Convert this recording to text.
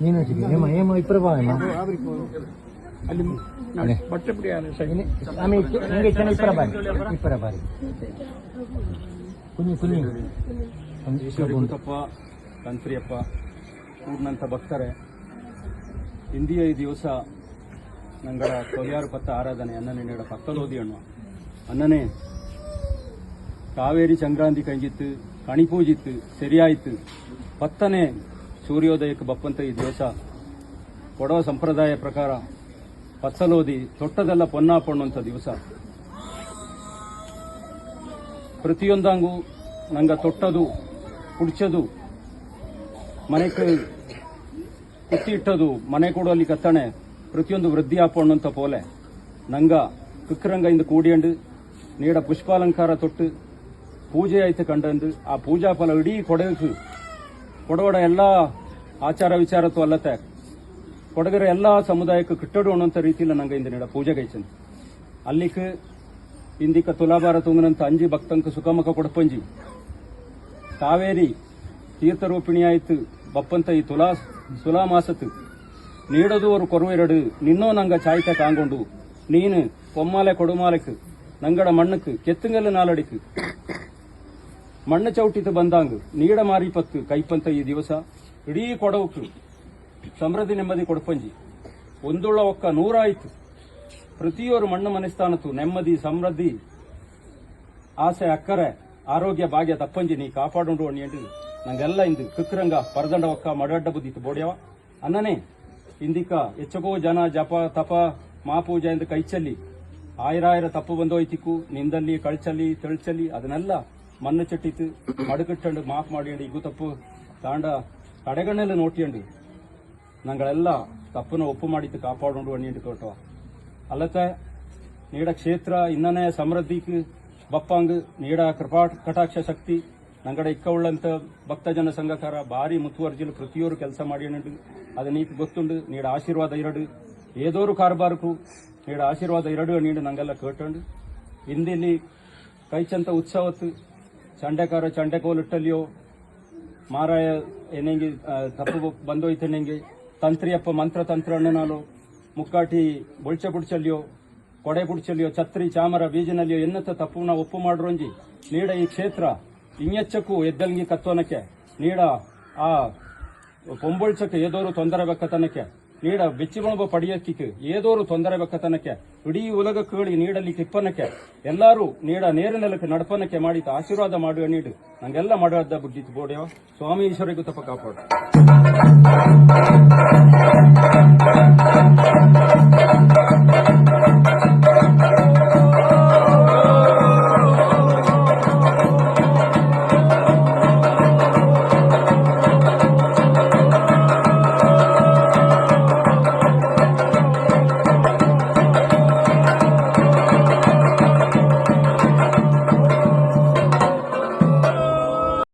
ನೀನು ಹಚ್ಚಿದ್ದೆ ಹೇಮ ಹೇಮ ಕಂತ್ರಿಯಪ್ಪ ಭಕ್ತರೆ ಹಿಂದಿಯ ಈ ದಿವಸ ನಂಗರ ಕೊರಿಯಾರು ಪತ್ತ ಆರಾಧನೆ ಅನ್ನನೆ ನೀಡ ಪಕ್ಕಲೋದಿ ಅಣ್ಣ ಅನ್ನನೆ ಕಾವೇರಿ ಸಂಕ್ರಾಂತಿ ಕಂಜಿತ್ತು ಕಣಿಪೂಜಿತ್ತು ಸರಿಯಾಯಿತು ಪತ್ತನೆ ಸೂರ್ಯೋದಯಕ್ಕೆ ಬಪ್ಪಂತ ಈ ದಿವಸ ಕೊಡವ ಸಂಪ್ರದಾಯ ಪ್ರಕಾರ ಪತ್ಸಲೋದಿ ತೊಟ್ಟದೆಲ್ಲ ಪೊನ್ನಾಪಣ್ಣುವಂಥ ದಿವಸ. ಪ್ರತಿಯೊಂದಂಗು ನಂಗ ತೊಟ್ಟದು, ಕುಡ್ಚದು, ಮನೆ ಕುತ್ತಿ ಇಟ್ಟದು, ಮನೆ ಕೊಡೋಲಿ ಕತ್ತಣೆ, ಪ್ರತಿಯೊಂದು ವೃದ್ಧಿ ಆಪಣ್ಣಂತ ಪೋಲೆ. ನಂಗ ಕುಕ್ಕರಂಗ ಇಂದು ಕೂಡಿಯಂಡು, ನೀಡ ಪುಷ್ಪಾಲಂಕಾರ ತೊಟ್ಟು, ಪೂಜೆ ಆಯ್ತು ಕಂಡಂದು, ಆ ಪೂಜಾ ಫಲ ಇಡೀ ಕೊಡಗು ಕೊಡಗಡ ಎಲ್ಲ ಆಚಾರ ವಿಚಾರತ್ವ ಅಲ್ಲತೆ. ಕೊಡಗರ ಎಲ್ಲ ಸಮುದಾಯಕ್ಕೆ ಕಿಟ್ಟಡು ಅನ್ನೋಂಥ ರೀತಿಯಲ್ಲಿ ನಂಗೆ ಇಂದ ಪೂಜೆ ಪೂಜೆಗೈಚನ್ ಅಲ್ಲಿಕ್ಕೆ ಇಂದಿಕ ತುಲಾಭಾರ ತುಂಗನಂತ ಅಂಜಿ ಭಕ್ತಂಕ ಸುಖಮುಖ ಕೊಡಪಂಜಿ. ಕಾವೇರಿ ತೀರ್ಥರೂಪಿಣಿಯಾಯಿತು ಬಪ್ಪಂತ ಈ ತುಲಾ ತುಲಾ ಮಾಸತ್ತು. ನೀಡೋದು ಅವರು ಕೊರವೆರಡು ನಿನ್ನೋ ನಂಗ ಚಾಯ್ತ ಕಾಂಗೊಂಡು. ನೀನು ಕೊಮ್ಮಾಲೆ ಕೊಡುಮಾಲೆಕ್, ನಂಗಡ ಮಣ್ಣಕ್ಕೆ ಕೆತ್ತುಂಗಲ್ಲ ನಾಲಡಿಕ್. ಮಣ್ಣು ಚೌಟಿತ ಬಂದಾಂಗ್, ನೀಡ ಮಾರಿ ಪತ್ತು, ಕೈಪಂತ ಈ ದಿವಸ, ಇಡೀ ಕೊಡವಕ್ಕು ಸಮೃದ್ಧಿ ನೆಮ್ಮದಿ ಕೊಡಪಂಜಿ. ಒಂದುಳ್ಳ ಒಕ್ಕ ನೂರಾಯ್ತು. ಪ್ರತಿಯೊರು ಮಣ್ಣು ಮನಸ್ಥಾನತು ನೆಮ್ಮದಿ, ಸಮೃದ್ಧಿ, ಆಸೆ, ಅಕ್ಕರೆ, ಆರೋಗ್ಯ, ಭಾಗ್ಯ ತಪ್ಪಂಜಿ ನೀ ಕಾಪಾಡೋಣ ಎಂಟು ನಂಗೆಲ್ಲ ಇಂದು ಕೃಕ್ರಂಗ ಪರದಂಡ ಒಕ್ಕ, ಮಡಡ್ಡ ಬುದ್ದಿತ್ತು ಬೋಡ್ಯವ. ಅನ್ನನೆ, ಇಂದಿಕ ಎಚ್ಚಗೋ ಜನ, ಜಪ, ತಪ, ಮಾಪೂಜೆ ಎಂದು ಕೈಚಲ್ಲಿ, ಆಯ್ರಾಯರ ತಪ್ಪು ಬಂದೋಯ್ತಿಕ್ಕು, ನಿಂದಲ್ಲಿ ಕಳ್ಚಲ್ಲಿ, ತೆಳ್ಚಲ್ಲಿ, ಅದನ್ನೆಲ್ಲ ಮಣ್ಣು ಚಟ್ಟಿತ್ತು, ಮಡುಕಟ್ಟಂಡು ಮಾಫ್ ಮಾಡಿ ಇಗು ತಪ್ಪು ತಾಂಡ ಕಡೆಗಣ್ಣೆಲ್ಲ ನೋಟಿಯಂಡು. ನಂಗಳೆಲ್ಲ ತಪ್ಪನ ಒಪ್ಪು ಮಾಡಿತ್ತು, ಕಾಪಾಡೋಂಡು ಅಣ್ಣಿಂಡು ಕೊಟ್ಟವ ಅಲ್ಲತ್ತ ನೀಡ ಕ್ಷೇತ್ರ, ಇನ್ನನೇ ಸಮೃದ್ಧಿಗೆ ಬಪ್ಪಂಗ್, ನೀಡ ಕೃಪಾ ಕಟಾಕ್ಷ ಶಕ್ತಿ, ನಂಗಡೆ ಇಕ್ಕ ಉಳ್ಳಂತ ಭಕ್ತ ಜನ ಸಂಘಕಾರ ಭಾರಿ ಮುತುವರ್ಜಿಲು ಪ್ರತಿಯೊರು ಕೆಲಸ ಮಾಡಿ ಅದು ನೀಕ್ ಗೊತ್ತುಂಡು, ನೀಡ ಆಶೀರ್ವಾದ ಇರಡು. ಏದೋರು ಕಾರ್ಬಾರಕ್ಕೂ ನೀಡ ಆಶೀರ್ವಾದ ಇರಡು ನೀಡು ನಂಗೆಲ್ಲ ಕೇಟಂಡು ಇಂದಿಲ್ಲಿ ಕೈಚಂತ ಉತ್ಸವತ್ತು ಚಂಡೆಕಾರ ಚಂಡೆಕೋಲಿಟ್ಟಲ್ಲಿಯೋ ಮಾರಾಯ ಏನೆಂಗಿ ತಪ್ಪು ಬಂದೋಯ್ತನೆಂಗೆ ತಂತ್ರಿಯಪ್ಪ ಮಂತ್ರ ತಂತ್ರ ಅಣ್ಣನಾಲು ಮುಕ್ಕಾಟಿ ಬೊಳ್ಚೆ ಬುಡ್ಚಲ್ಲಿಯೋ ಕೊಡೆ ಬುಡ್ಚಲ್ಲಿಯೋ ಛತ್ರಿ ಚಾಮರ ಬೀಜನಲ್ಲಿಯೋ ಎನ್ನತ್ತ ತಪ್ಪುನ ಒಪ್ಪು ಮಾಡ್ರೊಂಜಿ ನೀಡ ಈ ಕ್ಷೇತ್ರ ಇಂಗೆಚ್ಚಕ್ಕೂ ಎದ್ದಲ್ಗಿ ಕತ್ತೋನಕ್ಕೆ, ನೀಡ ಆ ಪೊಂಬೊಳ್ಚಕ್ಕೆ ಎದೋರು ತೊಂದರೆ ಬೆಕ್ಕತನಕ್ಕೆ ನೀಡ ಬೆಚ್ಚಿಗೊಳಬ ಪಡಿಯಕ್ಕಿಕ್ಕೆ ಏದೋರು ತೊಂದರೆ ಬೆಕ್ಕತನಕ್ಕೆ, ಇಡೀ ಉಲಗ ಕೇಳಿ ನೀಡಲಿ ಕಿಪ್ಪನಕ್ಕೆ ಎಲ್ಲರೂ ನೀಡ ನೇರನೆಲಕ್ಕೆ ನಡಪನಕ್ಕೆ ಮಾಡಿದ ಆಶೀರ್ವಾದ ಮಾಡುವ ನೀಡು. ನಂಗೆಲ್ಲ ಮಾಡುವ ಬುದ್ಧಿತ್ತು ಬೋಡ್ಯವ ಸ್ವಾಮಿ ಈಶ್ವರಿಗೂ ತಪ್ಪ ಕಾಪಾಡು.